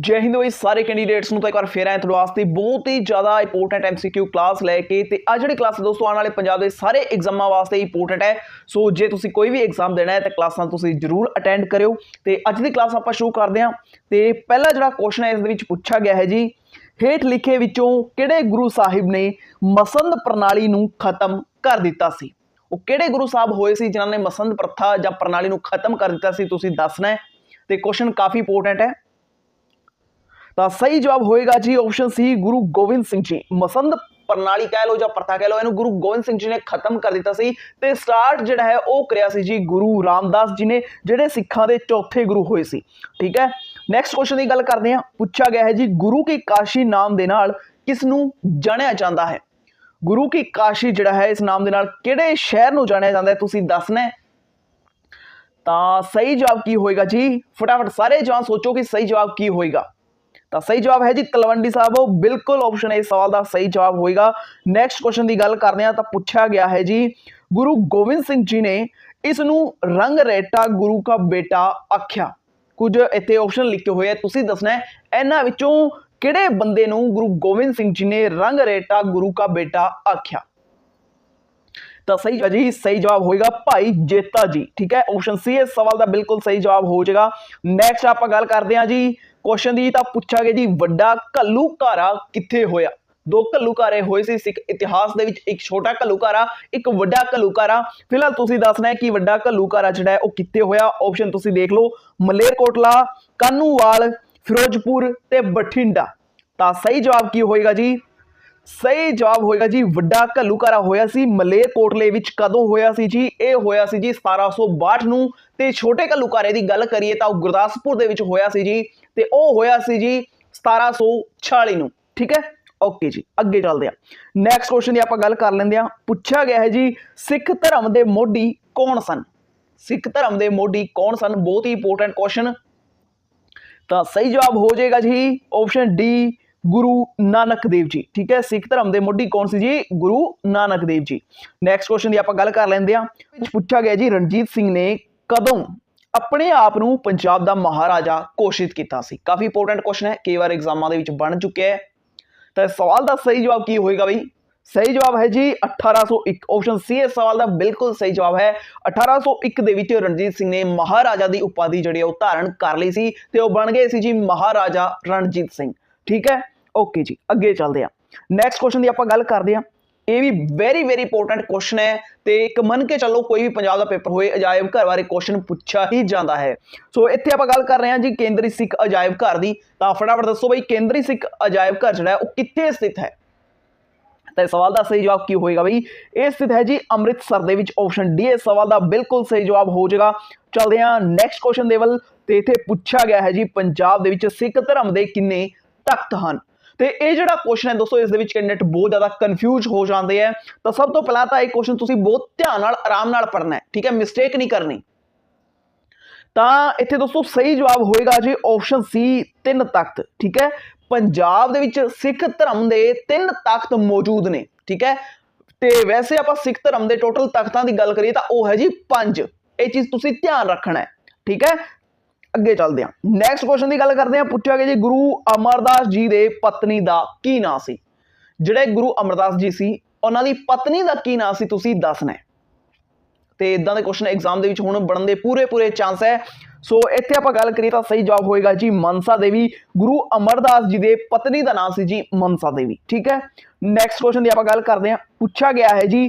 ਜੈ ਹਿੰਦ ਹੋਈ ਸਾਰੇ ਕੈਂਡੀਡੇਟਸ ਨੂੰ ਤਾਂ ਇੱਕ ਵਾਰ ਫੇਰ ਆਏ ਤੁਹਾਡੇ ਵਾਸਤੇ ਬਹੁਤ ਹੀ ਜ਼ਿਆਦਾ ਇੰਪੋਰਟੈਂਟ ਐਮਸੀਕਿਊ ਕਲਾਸ ਲੈ ਕੇ ਤੇ ਆ ਜਿਹੜੀ ਕਲਾਸ ਦੋਸਤੋ, ਆਉਣ ਵਾਲੇ ਪੰਜਾਬ ਦੇ ਸਾਰੇ ਐਗਜ਼ਾਮਾਂ ਵਾਸਤੇ ਇੰਪੋਰਟੈਂਟ ਹੈ। ਸੋ ਜੇ ਤੁਸੀਂ ਕੋਈ ਵੀ ਐਗਜ਼ਾਮ ਦੇਣਾ ਹੈ, ਤਾਂ ਕਲਾਸਾਂ ਤੁਸੀਂ ਜ਼ਰੂਰ ਅਟੈਂਡ ਕਰਿਓ। ਤੇ ਅੱਜ ਦੀ ਕਲਾਸ ਆਪਾਂ ਸ਼ੁਰੂ ਕਰਦੇ ਹਾਂ। ਤੇ ਪਹਿਲਾ ਜਿਹੜਾ ਕੁਐਸਚਨ ਹੈ, ਇਸ ਦੇ ਵਿੱਚ ਪੁੱਛਿਆ ਗਿਆ ਹੈ ਜੀ, ਹੇਠ ਲਿਖੇ ਵਿੱਚੋਂ ਕਿਹੜੇ ਗੁਰੂ ਸਾਹਿਬ ਨੇ ਮਸੰਦ ਪ੍ਰਣਾਲੀ ਨੂੰ ਖਤਮ ਕਰ ਦਿੱਤਾ ਸੀ? ਉਹ ਕਿਹੜੇ ਗੁਰੂ ਸਾਹਿਬ ਹੋਏ ਸੀ ਜਿਨ੍ਹਾਂ ਨੇ ਮਸੰਦ ਪ੍ਰਥਾ ਜਾਂ ਪ੍ਰਣਾਲੀ ਨੂੰ ਖਤਮ ਕਰ ਦਿੱਤਾ ਸੀ, ਤੁਸੀਂ ਦੱਸਣਾ ਹੈ। ਤੇ ਕੁਐਸਚਨ ਕਾਫੀ ਇੰਪੋਰਟੈਂਟ ਹੈ। ਤਾਂ ਸਹੀ ਜਵਾਬ ਹੋਏਗਾ ਜੀ ਆਪਸ਼ਨ ਸੀ ਗੁਰੂ ਗੋਬਿੰਦ ਸਿੰਘ ਜੀ। ਮਸੰਦ ਪ੍ਰਣਾਲੀ ਕਹਿ ਲਓ ਜਾਂ ਪ੍ਰਥਾ ਕਹਿ ਲਓ, ਇਹਨੂੰ ਗੁਰੂ ਗੋਬਿੰਦ ਸਿੰਘ ਜੀ ਨੇ ਖਤਮ ਕਰ ਦਿੱਤਾ ਸੀ। ਤੇ ਸਟਾਰਟ ਜਿਹੜਾ ਹੈ ਉਹ ਕਰਿਆ ਸੀ ਜੀ ਗੁਰੂ ਰਾਮਦਾਸ ਜੀ ਨੇ, ਜਿਹੜੇ ਸਿੱਖਾਂ ਦੇ ਚੌਥੇ ਗੁਰੂ ਹੋਏ ਸੀ। ਠੀਕ ਹੈ? ਨੈਕਸਟ ਕੁਐਸਚਨ ਦੀ ਗੱਲ ਕਰਦੇ ਹਾਂ। ਪੁੱਛਿਆ ਗਿਆ ਹੈ ਜੀ, ਗੁਰੂ ਕੀ ਕਾਸ਼ੀ ਨਾਮ ਦੇ ਨਾਲ ਕਿਸ ਨੂੰ ਜਾਣਿਆ ਜਾਂਦਾ ਹੈ? ਗੁਰੂ ਕੀ ਕਾਸ਼ੀ ਜਿਹੜਾ ਹੈ, ਇਸ ਨਾਮ ਦੇ ਨਾਲ ਕਿਹੜੇ ਸ਼ਹਿਰ ਨੂੰ ਜਾਣਿਆ ਜਾਂਦਾ ਹੈ? ਤੁਸੀਂ ਦੱਸਣਾ ਹੈ। ਤਾਂ ਸਹੀ ਜਵਾਬ ਕੀ ਹੋਏਗਾ ਜੀ? ਫਟਾਫਟ ਸਾਰੇ ਜਵਾਨ ਸੋਚੋ ਕਿ ਸਹੀ ਜਵਾਬ ਕੀ ਹੋਏਗਾ। ਤਾਂ ਸਹੀ ਜਵਾਬ ਹੈ ਜੀ ਤਲਵੰਡੀ ਸਾਹਿਬ। ਉਹ ਬਿਲਕੁਲ ਆਪਸ਼ਨ ਇਸ ਸਵਾਲ ਦਾ ਸਹੀ ਜਵਾਬ ਹੋਏਗਾ। ਨੈਕਸਟ ਕੁਐਸਚਨ ਦੀ ਗੱਲ ਕਰਦੇ ਹਾਂ ਤਾਂ ਪੁੱਛਿਆ ਗਿਆ ਹੈ ਜੀ, ਗੁਰੂ ਗੋਬਿੰਦ ਸਿੰਘ ਜੀ ਨੇ ਇਸ ਨੂੰ ਰੰਗ ਰੇਟਾ ਗੁਰੂ ਦਾ ਬੇਟਾ ਆਖਿਆ। ਕੁਝ ਇੱਥੇ ਆਪਸ਼ਨ ਲਿਖੇ ਹੋਏ ਆ, ਤੁਸੀਂ ਦੱਸਣਾ ਹੈ, ਇਹਨਾਂ ਵਿੱਚੋਂ ਕਿਹੜੇ ਬੰਦੇ ਨੂੰ ਗੁਰੂ ਗੋਬਿੰਦ ਸਿੰਘ ਜੀ ਨੇ ਰੰਗ ਰੇਟਾ ਗੁਰੂ ਦਾ ਬੇਟਾ ਆਖਿਆ? ਤਾਂ ਸਹੀ ਜੀ, ਸਹੀ ਜਵਾਬ ਹੋਏਗਾ ਭਾਈ ਜੇਤਾ ਜੀ, ਠੀਕ ਹੈ? ਆਪਸ਼ਨ ਸੀ ਇਸ ਸਵਾਲ ਦਾ ਬਿਲਕੁਲ ਸਹੀ ਜਵਾਬ ਹੋ ਜਾਏਗਾ। ਨੈਕਸਟ ਆਪਾਂ ਗੱਲ ਕਰਦੇ ਹਾਂ ਜੀ ਕੁਐਸਚਨ ਦੀ ਤਾਂ ਪੁੱਛਾਂਗੇ ਜੀ, ਵੱਡਾ ਘੱਲੂਘਾਰਾ ਕਿੱਥੇ ਹੋਇਆ? ਦੋ ਘੱਲੂਘਾਰੇ ਹੋਏ ਸੀ, ਸਿੱਖ ਇਤਿਹਾਸ ਦੇ ਵਿੱਚ, ਇੱਕ ਛੋਟਾ ਘੱਲੂਘਾਰਾ, ਇੱਕ ਵੱਡਾ ਘੱਲੂਘਾਰਾ। ਫਿਲਹਾਲ ਤੁਸੀਂ ਦੱਸਣਾ ਹੈ ਕਿ ਵੱਡਾ ਘੱਲੂਘਾਰਾ ਜਿਹੜਾ ਹੈ, ਉਹ ਕਿੱਥੇ ਹੋਇਆ? ਆਪਸ਼ਨ ਤੁਸੀਂ ਦੇਖ ਲਓ, ਮਲੇਰਕੋਟਲਾ ਕਾਨੂੰਵਾਲ ਫਿਰੋਜ਼ਪੁਰ ਤੇ ਬਠਿੰਡਾ। ਤਾਂ ਸਹੀ ਜਵਾਬ ਕੀ ਹੋਏਗਾ ਜੀ? ਸਹੀ ਜਵਾਬ ਹੋਏਗਾ ਜੀ, ਵੱਡਾ ਘੱਲੂਕਾਰਾ ਹੋਇਆ ਸੀ। ਮਲੇਰਕੋਟਲੇ ਵਿੱਚ ਕਦੋਂ ਹੋਇਆ ਸੀ ਜੀ? ਇਹ ਹੋਇਆ ਸੀ ਜੀ 1762 ਨੂੰ। ਤੇ ਛੋਟੇ ਘੱਲੂਘਾਰੇ ਦੀ ਗੱਲ ਕਰੀਏ ਤਾਂ ਉਹ ਗੁਰਦਾਸਪੁਰ ਦੇ ਵਿੱਚ ਹੋਇਆ ਸੀ ਜੀ। ਤੇ ਉਹ ਹੋਇਆ ਸੀ ਜੀ 1746 ਨੂੰ। ਠੀਕ ਹੈ? ਓਕੇ ਜੀ, ਅੱਗੇ ਚੱਲਦੇ ਆ ਨੈਕਸਟ ਕੁਐਸਚਨ ਦੀ ਆਪਾਂ ਗੱਲ ਕਰ ਲੈਂਦੇ ਆ ਪੁੱਛਿਆ ਗਿਆ ਹੈ ਜੀ, ਸਿੱਖ ਧਰਮ ਦੇ ਮੋਢੀ ਕੌਣ ਸਨ? ਸਿੱਖ ਧਰਮ ਦੇ ਮੋਢੀ ਕੌਣ ਸਨ? ਬਹੁਤ ਹੀ ਇੰਪੋਰਟੈਂਟ ਕੁਐਸਚਨ ਤਾਂ ਸਹੀ ਜਵਾਬ ਹੋ ਜਾਏਗਾ ਜੀ ਆਪਸ਼ਨ ਡੀ ਗੁਰੂ ਨਾਨਕ ਦੇਵ ਜੀ, ਠੀਕ ਹੈ? ਸਿੱਖ ਧਰਮ ਦੇ ਮੋਢੀ ਕੌਣ ਸੀ ਜੀ? ਗੁਰੂ ਨਾਨਕ ਦੇਵ ਜੀ। ਨੈਕਸਟ ਕੁਐਸਚਨ ਦੀ ਆਪਾਂ ਗੱਲ ਕਰ ਲੈਂਦੇ ਆ ਪੁੱਛਿਆ ਗਿਆ ਜੀ, ਰਣਜੀਤ ਸਿੰਘ ਨੇ ਕਦੋਂ ਆਪਣੇ ਆਪ ਨੂੰ ਪੰਜਾਬ ਦਾ ਮਹਾਰਾਜਾ ਘੋਸ਼ਿਤ ਕੀਤਾ ਸੀ? ਕਾਫੀ ਇੰਪੋਰਟੈਂਟ ਕੁਐਸਚਨ ਹੈ। ਕਈ ਵਾਰ ਐਗਜ਼ਾਮਾਂ ਦੇ ਵਿੱਚ ਬਣ ਚੁੱਕਿਆ ਹੈ। ਤਾਂ ਸਵਾਲ ਦਾ ਸਹੀ ਜਵਾਬ ਕੀ ਹੋਏਗਾ ਬਈ? ਸਹੀ ਜਵਾਬ ਹੈ ਜੀ 1801 ਆਪਸ਼ਨ ਸੀ ਇਸ ਸਵਾਲ ਦਾ, ਬਿਲਕੁਲ ਸਹੀ ਜਵਾਬ ਹੈ। 1801 ਦੇ ਵਿੱਚ ਰਣਜੀਤ ਸਿੰਘ ਨੇ ਮਹਾਰਾਜਾ ਦੀ ਉਪਾਧੀ ਜਿਹੜੀ ਹੈ ਉਹ ਧਾਰਨ ਕਰ ਲਈ ਸੀ ਤੇ ਉਹ ਬਣ ਗਏ ਸੀ ਜੀ ਮਹਾਰਾਜਾ ਰਣਜੀਤ ਸਿੰਘ। ਠੀਕ ਹੈ? ਓਕੇ ਜੀ, ਅੱਗੇ ਚੱਲਦੇ ਆ ਨੈਕਸਟ ਕੁਐਸਚਨ ਦੀ ਆਪਾਂ ਗੱਲ ਕਰਦੇ ਆ ਇਹ ਵੀ ਵੈਰੀ ਵੈਰੀ ਇੰਪੋਰਟੈਂਟ ਕੁਐਸਚਨ ਹੈ ਤੇ ਇੱਕ ਮੰਨ ਕੇ ਚੱਲੋ ਕੋਈ ਵੀ ਪੰਜਾਬ ਦਾ ਪੇਪਰ ਹੋਏ, ਅਜਾਇਬ ਘਰ ਬਾਰੇ ਕੁਐਸਚਨ ਪੁੱਛਿਆ ਹੀ ਜਾਂਦਾ ਹੈ। ਸੋ ਇੱਥੇ ਆਪਾਂ ਗੱਲ ਕਰ ਰਹੇ ਹਾਂ ਜੀ ਕੇਂਦਰੀ ਸਿੱਖ ਅਜਾਇਬ ਘਰ ਦੀ। ਤਾਂ ਫਟਾਫਟ ਦੱਸੋ ਬਈ ਕੇਂਦਰੀ ਸਿੱਖ ਅਜਾਇਬ ਘਰ ਜਿਹੜਾ ਉਹ ਕਿੱਥੇ ਸਥਿਤ ਹੈ? ਤਾਂ ਇਸ ਸਵਾਲ ਦਾ ਸਹੀ ਜਵਾਬ ਕੀ ਹੋਏਗਾ ਬਈ? ਇਹ ਸਥਿਤ ਹੈ ਜੀ ਅੰਮ੍ਰਿਤਸਰ ਦੇ ਵਿੱਚ ਆਪਸ਼ਨ ਡੀ ਇਸ ਸਵਾਲ ਦਾ ਬਿਲਕੁਲ ਸਹੀ ਜਵਾਬ ਹੋ ਜਾਏਗਾ। ਚਲਦੇ ਹਾਂ ਨੈਕਸਟ ਕੁਐਸਚਨ ਦੇ ਵੱਲ। ਤੇ ਇੱਥੇ ਪੁੱਛਿਆ ਗਿਆ ਹੈ ਜੀ, ਪੰਜਾਬ ਦੇ ਵਿੱਚ ਸਿੱਖ ਧਰਮ ਦੇ ਕਿੰਨੇ ਤਖਤ ਹਨ। ਤੇ ਇਹ ਜਿਹੜਾ ਕੁਐਸਚਨ ਹੈ ਦੋਸਤੋ, ਇਸ ਦੇ ਵਿੱਚ ਕੈਂਡੀਡੇਟ ਬਹੁਤ ਜ਼ਿਆਦਾ ਕਨਫਿਊਜ਼ ਹੋ ਜਾਂਦੇ ਆ। ਤਾਂ ਸਭ ਤੋਂ ਪਹਿਲਾਂ ਤਾਂ ਇਹ ਕੁਐਸਚਨ ਤੁਸੀਂ ਬਹੁਤ ਧਿਆਨ ਨਾਲ, ਆਰਾਮ ਨਾਲ ਪੜ੍ਹਨਾ ਹੈ, ਠੀਕ ਹੈ? ਮਿਸਟੇਕ ਨਹੀਂ ਕਰਨੀ। ਤਾਂ ਇੱਥੇ ਦੋਸਤੋ ਸਹੀ ਜਵਾਬ ਹੋਏਗਾ ਜੀ ਆਪਸ਼ਨ ਸੀ ਤਿੰਨ ਤਖਤ, ਠੀਕ ਹੈ? ਪੰਜਾਬ ਦੇ ਵਿੱਚ ਸਿੱਖ ਧਰਮ ਦੇ ਤਿੰਨ ਤਖਤ ਮੌਜੂਦ ਨੇ, ਠੀਕ ਹੈ? ਤੇ ਵੈਸੇ ਆਪਾਂ ਸਿੱਖ ਧਰਮ ਦੇ ਟੋਟਲ ਤਖਤਾਂ ਦੀ ਗੱਲ ਕਰੀਏ ਤਾਂ ਉਹ ਹੈ ਜੀ ਪੰਜ। ਇਹ ਚੀਜ਼ ਤੁਸੀਂ ਧਿਆਨ ਰੱਖਣਾ ਹੈ, ਠੀਕ ਹੈ? ਅੱਗੇ ਚੱਲਦੇ ਹਾਂ। ਨੈਕਸਟ ਕੁਐਸਚਨ ਦੀ ਗੱਲ ਕਰਦੇ ਹਾਂ। ਪੁੱਛਿਆ ਗਿਆ ਜੀ, ਗੁਰੂ ਅਮਰਦਾਸ ਜੀ ਦੇ ਪਤਨੀ ਦਾ ਕੀ ਨਾਂ ਸੀ? ਜਿਹੜੇ ਗੁਰੂ ਅਮਰਦਾਸ ਜੀ ਸੀ, ਉਹਨਾਂ ਦੀ ਪਤਨੀ ਦਾ ਕੀ ਨਾਂ ਸੀ ਤੁਸੀਂ ਦੱਸਣਾ ਹੈ। ਤੇ ਇਦਾਂ ਦੇ ਕੁਐਸਚਨ ਐਗਜ਼ਾਮ ਦੇ ਵਿੱਚ ਹੁਣ ਬਣਨ ਦੇ ਪੂਰੇ ਪੂਰੇ ਚਾਂਸ ਹੈ। ਸੋ ਇੱਥੇ ਆਪਾਂ ਗੱਲ ਕਰੀਏ ਤਾਂ ਸਹੀ ਜਵਾਬ ਹੋਏਗਾ ਜੀ ਮਨਸਾ ਦੇਵੀ। ਗੁਰੂ ਅਮਰਦਾਸ ਜੀ ਦੇ ਪਤਨੀ ਦਾ ਨਾਮ ਸੀ ਜੀ ਮਨਸਾ ਦੇਵੀ, ਠੀਕ ਹੈ? ਨੈਕਸਟ ਕੁਐਸਚਨ ਦੀ ਆਪਾਂ ਗੱਲ ਕਰਦੇ ਹਾਂ। ਪੁੱਛਿਆ ਗਿਆ ਹੈ ਜੀ,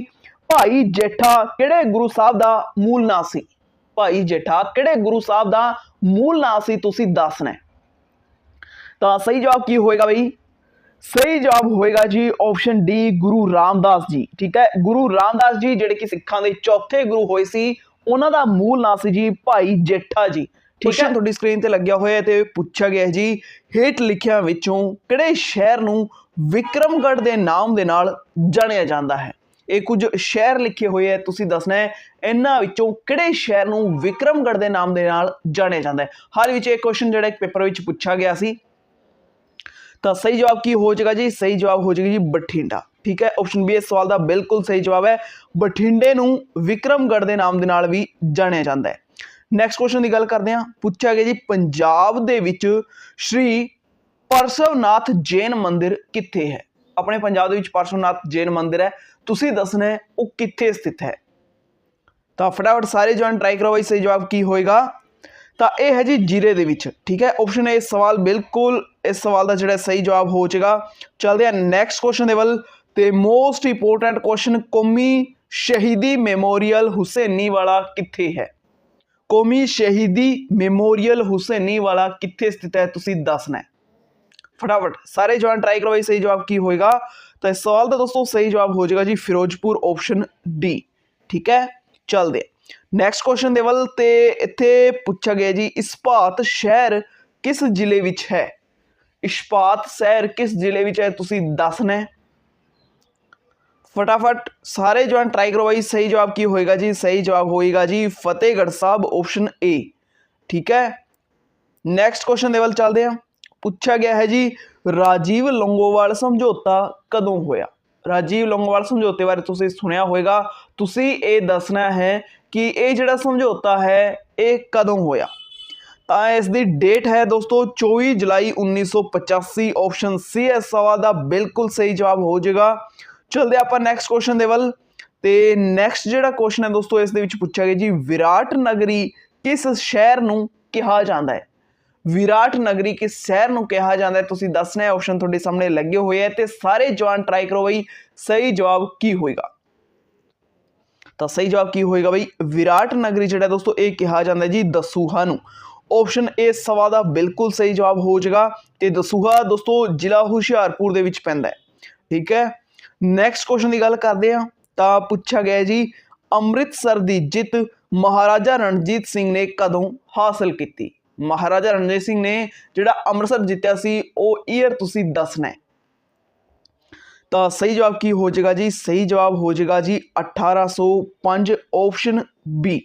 ਭਾਈ ਜੇਠਾ ਕਿਹੜੇ ਗੁਰੂ ਸਾਹਿਬ ਦਾ ਮੂਲ ਨਾਂ ਸੀ? ਭਾਈ ਜੇਠਾ, ਕਿਹੜੇ ਗੁਰੂ ਸਾਹਿਬ ਦਾ ਮੂਲ ਨਾਂ ਸੀ ਤੁਸੀਂ ਦੱਸਣਾ ਤਾਂ ਸਹੀ ਜਵਾਬ ਕੀ ਹੋਏਗਾ ਬਈ? ਸਹੀ ਜਵਾਬ ਹੋਏਗਾ ਜੀ ਆਪਸ਼ਨ ਡੀ ਗੁਰੂ ਰਾਮਦਾਸ ਜੀ, ਠੀਕ ਹੈ? ਗੁਰੂ ਰਾਮਦਾਸ ਜੀ ਜਿਹੜੇ ਕਿ ਸਿੱਖਾਂ ਦੇ ਚੌਥੇ ਗੁਰੂ ਹੋਏ ਸੀ, ਉਹਨਾਂ ਦਾ ਮੂਲ ਨਾਂ ਸੀ ਜੀ ਭਾਈ ਜੇਠਾ ਜੀ, ਠੀਕ ਹੈ? ਤੁਹਾਡੀ ਸਕਰੀਨ ਤੇ ਲੱਗਿਆ ਹੋਇਆ ਹੈ ਤੇ ਪੁੱਛਿਆ ਗਿਆ ਹੈ ਜੀ, ਹੇਠ ਲਿਖਿਆਂ ਵਿੱਚੋਂ ਕਿਹੜੇ ਸ਼ਹਿਰ ਨੂੰ ਵਿਕਰਮਗੜ੍ਹ ਦੇ ਨਾਮ ਦੇ ਨਾਲ ਜਾਣਿਆ ਜਾਂਦਾ ਹੈ? ਇਹ ਕੁਝ ਸ਼ਹਿਰ ਲਿਖੇ ਹੋਏ ਹੈ ਤੁਸੀਂ ਦੱਸਣਾ ਹੈ, ਇਹਨਾਂ ਵਿੱਚੋਂ ਕਿਹੜੇ ਸ਼ਹਿਰ ਨੂੰ ਵਿਕਰਮਗੜ੍ਹ ਦੇ ਨਾਮ ਦੇ ਨਾਲ ਜਾਣਿਆ ਜਾਂਦਾ ਹੈ? ਹਾਲ ਵਿੱਚ ਇਹ ਕੁਐਸਚਨ ਜਿਹੜਾ ਇੱਕ ਪੇਪਰ ਵਿੱਚ ਪੁੱਛਿਆ ਗਿਆ ਸੀ। ਤਾਂ ਸਹੀ ਜਵਾਬ ਕੀ ਹੋ ਜਾਏਗਾ ਜੀ? ਸਹੀ ਜਵਾਬ ਹੋ ਜਾਏਗਾ ਜੀ ਬਠਿੰਡਾ। ਠੀਕ ਹੈ? ਆਪਸ਼ਨ ਬੀ ਇਸ ਸਵਾਲ ਦਾ ਬਿਲਕੁਲ ਸਹੀ ਜਵਾਬ ਹੈ। ਬਠਿੰਡੇ ਨੂੰ ਵਿਕਰਮਗੜ੍ਹ ਦੇ ਨਾਮ ਦੇ ਨਾਲ ਵੀ ਜਾਣਿਆ ਜਾਂਦਾ ਹੈ। ਨੈਕਸਟ ਕੁਐਸਚਨ ਦੀ ਗੱਲ ਕਰਦੇ ਹਾਂ। ਪੁੱਛਿਆ ਗਿਆ ਜੀ, ਪੰਜਾਬ ਦੇ ਵਿੱਚ ਸ਼੍ਰੀ ਪਰਸ਼ਵਨਾਥ ਜੈਨ ਮੰਦਿਰ ਕਿੱਥੇ ਹੈ? ਆਪਣੇ ਪੰਜਾਬ ਦੇ ਵਿੱਚ ਪਰਸ਼ਵਨਾਥ ਜੈਨ ਮੰਦਿਰ ਹੈ। ਤੁਸੀਂ ਦੱਸਣਾ ਉਹ ਕਿੱਥੇ ਸਥਿਤ ਹੈ? ਤਾਂ ਫਟਾਫਟ ਸਾਰੇ ਜਵਾਨ ਟਰਾਈ ਕਰੋ ਬਈ ਸਹੀ ਜਵਾਬ ਕੀ ਹੋਏਗਾ। ਤਾਂ ਇਹ ਹੈ ਜੀ ਜੀਰੇ ਦੇ ਵਿੱਚ, ਠੀਕ ਹੈ? ਆਪਸ਼ਨ ਏ ਸਵਾਲ ਬਿਲਕੁਲ, ਇਸ ਸਵਾਲ ਦਾ ਜਿਹੜਾ ਸਹੀ ਜਵਾਬ ਹੋ ਜਾਏਗਾ। ਚਲਦੇ ਆ ਨੈਕਸਟ ਕੁਐਸਚਨ ਦੇ ਵੱਲ ਤੇ ਮੋਸਟ ਇੰਪੋਰਟੈਂਟ ਕੁਐਸਚਨ ਕੌਮੀ ਸ਼ਹੀਦੀ ਮੈਮੋਰੀਅਲ ਹੁਸੈਨੀ ਵਾਲਾ ਕਿੱਥੇ ਹੈ? ਕੌਮੀ ਸ਼ਹੀਦੀ ਮੈਮੋਰੀਅਲ ਹੁਸੈਨੀ ਵਾਲਾ ਕਿੱਥੇ ਸਥਿਤ ਹੈ? ਤੁਸੀਂ ਦੱਸਣਾ ਹੈ ਫਟਾਫਟ ਸਾਰੇ ਜਵਾਨ ਟਰਾਈ ਕਰੋ ਬਈ ਸਹੀ ਜਵਾਬ ਕੀ ਹੋਏਗਾ ਤਾਂ ਇਸ ਸਵਾਲ ਦਾ ਦੋਸਤੋ ਸਹੀ ਜਵਾਬ ਹੋ ਜਾਏਗਾ ਜੀ ਫਿਰੋਜ਼ਪੁਰ ਆਪਸ਼ਨ ਡੀ ਠੀਕ ਹੈ ਚੱਲਦੇ ਨੈਕਸਟ ਕੁਐਸਚਨ ਦੇ ਵੱਲ ਤੇ ਇੱਥੇ ਪੁੱਛਿਆ ਗਿਆ ਜੀ ਇਸਪਾਤ ਸ਼ਹਿਰ ਕਿਸ ਜ਼ਿਲ੍ਹੇ ਵਿੱਚ ਹੈ ਇਸਪਾਤ ਸ਼ਹਿਰ ਕਿਸ ਜ਼ਿਲ੍ਹੇ ਵਿੱਚ ਹੈ ਤੁਸੀਂ ਦੱਸਣਾ ਹੈ ਫਟਾਫਟ ਸਾਰੇ ਜਵਾਨ ਟਰਾਈ ਕਰੋ ਬਾਈ ਸਹੀ ਜਵਾਬ ਕੀ ਹੋਏਗਾ ਜੀ ਸਹੀ ਜਵਾਬ ਹੋਏਗਾ ਜੀ ਫਤਿਹਗੜ੍ਹ ਸਾਹਿਬ ਆਪਸ਼ਨ ਏ ਠੀਕ ਹੈ ਨੈਕਸਟ ਕੁਐਸਚਨ ਦੇ ਵੱਲ ਚੱਲਦੇ ਹਾਂ ਪੁੱਛਿਆ ਗਿਆ ਹੈ ਜੀ, ਰਾਜੀਵ ਲੰਗੋਵਾਲ ਸਮਝੌਤਾ ਕਦੋਂ ਹੋਇਆ? ਰਾਜੀਵ ਲੰਗੋਵਾਲ ਸਮਝੌਤੇ ਬਾਰੇ ਤੁਸੀਂ ਸੁਣਿਆ ਹੋਵੇਗਾ। ਤੁਸੀਂ ਇਹ ਦੱਸਣਾ ਹੈ ਕਿ ਇਹ ਜਿਹੜਾ ਸਮਝੌਤਾ ਹੈ, ਇਹ ਕਦੋਂ ਹੋਇਆ? ਤਾਂ ਇਸ ਦੀ ਡੇਟ ਹੈ ਦੋਸਤੋ 24 ਜੁਲਾਈ 1985 ਆਪਸ਼ਨ ਸੀ ਇਸ ਸਵਾਲ ਦਾ ਬਿਲਕੁਲ ਸਹੀ ਜਵਾਬ ਹੋ ਜਾਏਗਾ। ਚਲਦੇ ਆਪਾਂ ਨੈਕਸਟ ਕੁਐਸਚਨ ਦੇ ਵੱਲ। ਤੇ ਨੈਕਸਟ ਜਿਹੜਾ ਕੁਐਸਚਨ ਹੈ ਦੋਸਤੋ, ਇਸ ਦੇ ਵਿੱਚ ਪੁੱਛਿਆ ਗਿਆ ਜੀ, ਵਿਰਾਟ ਨਗਰੀ ਕਿਸ ਸ਼ਹਿਰ ਨੂੰ ਕਿਹਾ ਜਾਂਦਾ ਹੈ? ਵਿਰਾਟ ਨਗਰੀ ਕਿਸ ਸ਼ਹਿਰ ਨੂੰ ਕਿਹਾ ਜਾਂਦਾ ਹੈ? ਤੁਸੀਂ ਦੱਸਣਾ ਹੈ ਆਪਸ਼ਨ ਤੁਹਾਡੇ ਸਾਹਮਣੇ ਲੱਗੇ ਹੋਏ ਹੈ ਤੇ ਸਾਰੇ ਜਵਾਨ ਟਰਾਈ ਕਰੋ ਬਈ, ਸਹੀ ਜਵਾਬ ਕੀ ਹੋਏਗਾ? ਤਾਂ ਸਹੀ ਜਵਾਬ ਕੀ ਹੋਏਗਾ ਬਈ? ਵਿਰਾਟ ਨਗਰੀ ਜਿਹੜਾ ਦੋਸਤੋ, ਇਹ ਕਿਹਾ ਜਾਂਦਾ ਜੀ ਦਸੂਹਾ ਨੂੰ। ਆਪਸ਼ਨ ਏ ਸਵਾਲ ਦਾ ਬਿਲਕੁਲ ਸਹੀ ਜਵਾਬ ਹੋ ਜਾਏਗਾ ਤੇ ਦਸੂਹਾ ਦੋਸਤੋ, ਜ਼ਿਲ੍ਹਾ ਹੁਸ਼ਿਆਰਪੁਰ ਦੇ ਵਿੱਚ ਪੈਂਦਾ ਹੈ। ਠੀਕ ਹੈ? ਨੈਕਸਟ ਕੁਐਸਚਨ ਦੀ ਗੱਲ ਕਰਦੇ ਹਾਂ। ਤਾਂ ਪੁੱਛਿਆ ਗਿਆ ਜੀ, ਅੰਮ੍ਰਿਤਸਰ ਦੀ ਜਿੱਤ ਮਹਾਰਾਜਾ ਰਣਜੀਤ ਸਿੰਘ ਨੇ ਕਦੋਂ ਹਾਸਲ ਕੀਤੀ? ਮਹਾਰਾਜਾ ਰਣਜੀਤ ਸਿੰਘ ਨੇ ਜਿਹੜਾ ਅੰਮ੍ਰਿਤਸਰ ਜਿੱਤਿਆ ਸੀ, ਉਹ ਈਅਰ ਤੁਸੀਂ ਦੱਸਣਾ ਤਾਂ ਸਹੀ ਜਵਾਬ ਕੀ ਹੋ ਜਾਏਗਾ ਜੀ? ਸਹੀ ਜਵਾਬ ਹੋ ਜਾਏਗਾ ਜੀ 1805 ਆਪਸ਼ਨ ਬੀ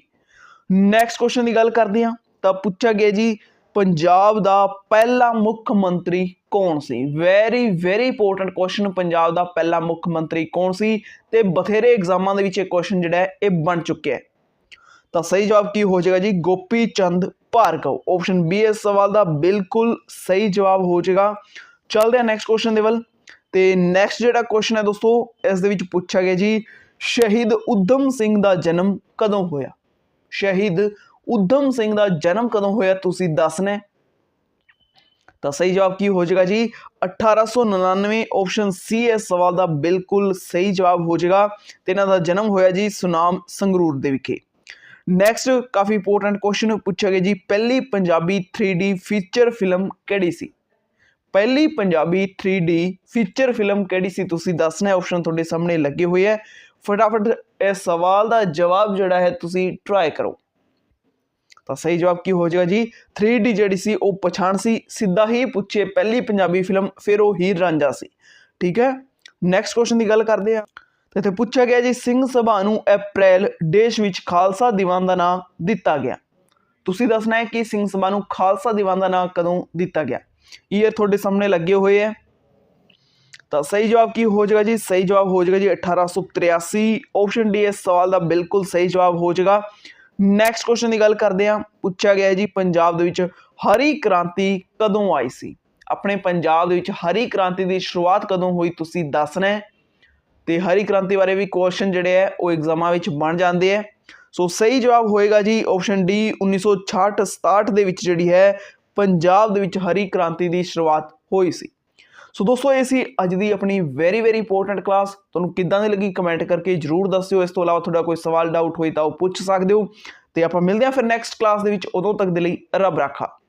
ਨੈਕਸਟ ਕੁਐਸਚਨ ਦੀ ਗੱਲ ਕਰਦੇ ਹਾਂ। ਤਾਂ ਪੁੱਛਿਆ ਗਿਆ ਜੀ, ਪੰਜਾਬ ਦਾ ਪਹਿਲਾ ਮੁੱਖ ਮੰਤਰੀ ਕੌਣ ਸੀ? Very very important question Punjab ਦਾ ਪਹਿਲਾ ਮੁੱਖ ਮੰਤਰੀ ਕੌਣ ਸੀ? ਤੇ ਬਥੇਰੇ ਐਗਜ਼ਾਮਾਂ ਦੇ ਵਿੱਚ ਇਹ ਕੁਐਸਚਨ ਜਿਹੜਾ ਹੈ, ਇਹ ਬਣ ਚੁੱਕਿਆ ਹੈ। ਤਾਂ ਸਹੀ ਜਵਾਬ ਕੀ ਹੋ ਜਾਏਗਾ ਜੀ? ਗੋਪੀ ਚੰਦ ਭਾਰਗਵ ਆਪਸ਼ਨ ਬੀ ਇਸ ਸਵਾਲ ਦਾ ਬਿਲਕੁਲ ਸਹੀ ਜਵਾਬ ਹੋ ਜਾਏਗਾ। ਚੱਲਦੇ ਹਾਂ ਨੈਕਸਟ ਕੁਐਸਚਨ ਦੇ ਵੱਲ। ਤੇ ਨੈਕਸਟ ਜਿਹੜਾ ਕੁਐਸਚਨ ਹੈ ਦੋਸਤੋ, ਇਸ ਦੇ ਵਿੱਚ ਪੁੱਛਿਆ ਗਿਆ ਜੀ, ਸ਼ਹੀਦ ਉਦਮ ਸਿੰਘ ਦਾ ਜਨਮ ਕਦੋਂ ਹੋਇਆ? ਸ਼ਹੀਦ ਉਦਮ ਸਿੰਘ ਦਾ ਜਨਮ ਕਦੋਂ ਹੋਇਆ ਤੁਸੀਂ ਦੱਸਣਾ ਤਾਂ ਸਹੀ ਜਵਾਬ ਕੀ ਹੋ ਜਾਏਗਾ ਜੀ? 1899 ਆਪਸ਼ਨ ਸੀ ਇਸ ਸਵਾਲ ਦਾ ਬਿਲਕੁਲ ਸਹੀ ਜਵਾਬ ਹੋ ਜਾਏਗਾ। ਤੇ ਇਹਨਾਂ ਦਾ ਜਨਮ ਹੋਇਆ ਜੀ ਸੁਨਾਮ ਸੰਗਰੂਰ ਦੇ ਵਿਖੇ। ਨੈਕਸਟ ਕਾਫੀ ਇੰਪੋਰਟੈਂਟ ਕੁਐਸਚਨ ਪੁੱਛਿਆ ਗਿਆ ਜੀ, ਪਹਿਲੀ ਪੰਜਾਬੀ 3D ਫੀਚਰ ਫਿਲਮ ਕਿਹੜੀ ਸੀ? ਪਹਿਲੀ ਪੰਜਾਬੀ 3D ਫੀਚਰ ਫਿਲਮ ਕਿਹੜੀ ਸੀ? ਤੁਸੀਂ ਦੱਸਣਾ ਹੈ ਆਪਸ਼ਨ ਤੁਹਾਡੇ ਸਾਹਮਣੇ ਲੱਗੇ ਹੋਏ ਹੈ। ਫਟਾਫਟ ਇਸ ਸਵਾਲ ਦਾ ਜਵਾਬ ਜਿਹੜਾ ਹੈ, ਤੁਸੀਂ ਟਰਾਈ ਕਰੋ। ਤਾਂ ਸਹੀ ਜਵਾਬ ਕੀ ਹੋ ਜਾਏਗਾ ਜੀ? 3D ਜਿਹੜੀ ਸੀ, ਉਹ ਪਛਾਣ ਸੀ, ਸਿੱਧਾ ਹੀ ਪੁੱਛੇ, ਪਹਿਲੀ ਪੰਜਾਬੀ ਫਿਲਮ ਫਿਰ ਉਹ ਹੀਰ ਰਾਂਝਾ ਸੀ। ਠੀਕ ਹੈ? ਨੈਕਸਟ ਕੁਐਸਚਨ ਦੀ ਗੱਲ ਕਰਦੇ ਆ ਇੱਥੇ ਪੁੱਛਿਆ ਗਿਆ ਜੀ, ਸਿੰਘ ਸਭਾ ਨੂੰ ਅਪ੍ਰੈਲ ਦੇਸ਼ ਵਿੱਚ ਖਾਲਸਾ ਦੀਵਾਨ ਦਾ ਨਾਮ ਦਿੱਤਾ ਗਿਆ। ਤੁਸੀਂ ਦੱਸਣਾ ਹੈ ਕਿ ਸਿੰਘ ਸਭਾ ਨੂੰ ਖਾਲਸਾ ਦੀਵਾਨ ਦਾ ਨਾਮ ਕਦੋਂ ਦਿੱਤਾ ਗਿਆ? ਈਅਰ ਤੁਹਾਡੇ ਸਾਹਮਣੇ ਲੱਗੇ ਹੋਏ ਹੈ। ਤਾਂ ਸਹੀ ਜਵਾਬ ਕੀ ਹੋ ਜਾਏਗਾ ਜੀ? ਸਹੀ ਜਵਾਬ ਹੋ ਜਾਏਗਾ ਜੀ 1883 ਆਪਸ਼ਨ ਡੀ ਇਸ ਸਵਾਲ ਦਾ ਬਿਲਕੁਲ ਸਹੀ ਜਵਾਬ ਹੋ ਜਾਏਗਾ। ਨੈਕਸਟ ਕੁਐਸਚਨ ਦੀ ਗੱਲ ਕਰਦੇ ਹਾਂ। ਪੁੱਛਿਆ ਗਿਆ ਹੈ ਜੀ, ਪੰਜਾਬ ਦੇ ਵਿੱਚ ਹਰੀ ਕ੍ਰਾਂਤੀ ਕਦੋਂ ਆਈ ਸੀ? ਆਪਣੇ ਪੰਜਾਬ ਦੇ ਵਿੱਚ ਹਰੀ ਕ੍ਰਾਂਤੀ ਦੀ ਸ਼ੁਰੂਆਤ ਕਦੋਂ ਹੋਈ, ਤੁਸੀਂ ਦੱਸਣਾ ਹੈ। ਤੇ ਹਰੀ ਕ੍ਰਾਂਤੀ ਬਾਰੇ ਵੀ ਕੁਐਸਚਨ ਜਿਹੜੇ ਹੈ, ਉਹ ਐਗਜ਼ਾਮਾਂ ਵਿੱਚ ਬਣ ਜਾਂਦੇ ਹੈ। ਸੋ ਸਹੀ ਜਵਾਬ ਹੋਏਗਾ ਜੀ ਆਪਸ਼ਨ ਡੀ 1966 67 ਦੇ ਵਿੱਚ ਜਿਹੜੀ ਹੈ, ਪੰਜਾਬ ਦੇ ਵਿੱਚ ਹਰੀ ਕ੍ਰਾਂਤੀ ਦੀ ਸ਼ੁਰੂਆਤ ਹੋਈ ਸੀ। ਸੋ ਦੋਸਤੋ, ਇਹ ਸੀ ਅੱਜ ਦੀ ਆਪਣੀ ਵੈਰੀ ਵੈਰੀ ਇੰਪੋਰਟੈਂਟ ਕਲਾਸ ਤੁਹਾਨੂੰ ਕਿੱਦਾਂ ਦੀ ਲੱਗੀ ਕਮੈਂਟ ਕਰਕੇ ਜਰੂਰ ਦੱਸਿਓ। ਇਸ ਤੋਂ ਇਲਾਵਾ ਤੁਹਾਡਾ ਕੋਈ ਸਵਾਲ ਡਾਊਟ ਹੋਈ ਤਾਂ ਉਹ ਪੁੱਛ ਸਕਦੇ ਹੋ। ਤੇ ਆਪਾਂ ਮਿਲਦੇ ਹਾਂ ਫਿਰ ਨੈਕਸਟ ਕਲਾਸ ਦੇ ਵਿੱਚ। ਉਦੋਂ ਤੱਕ ਦੇ ਲਈ ਰੱਬ ਰਾਖਾ।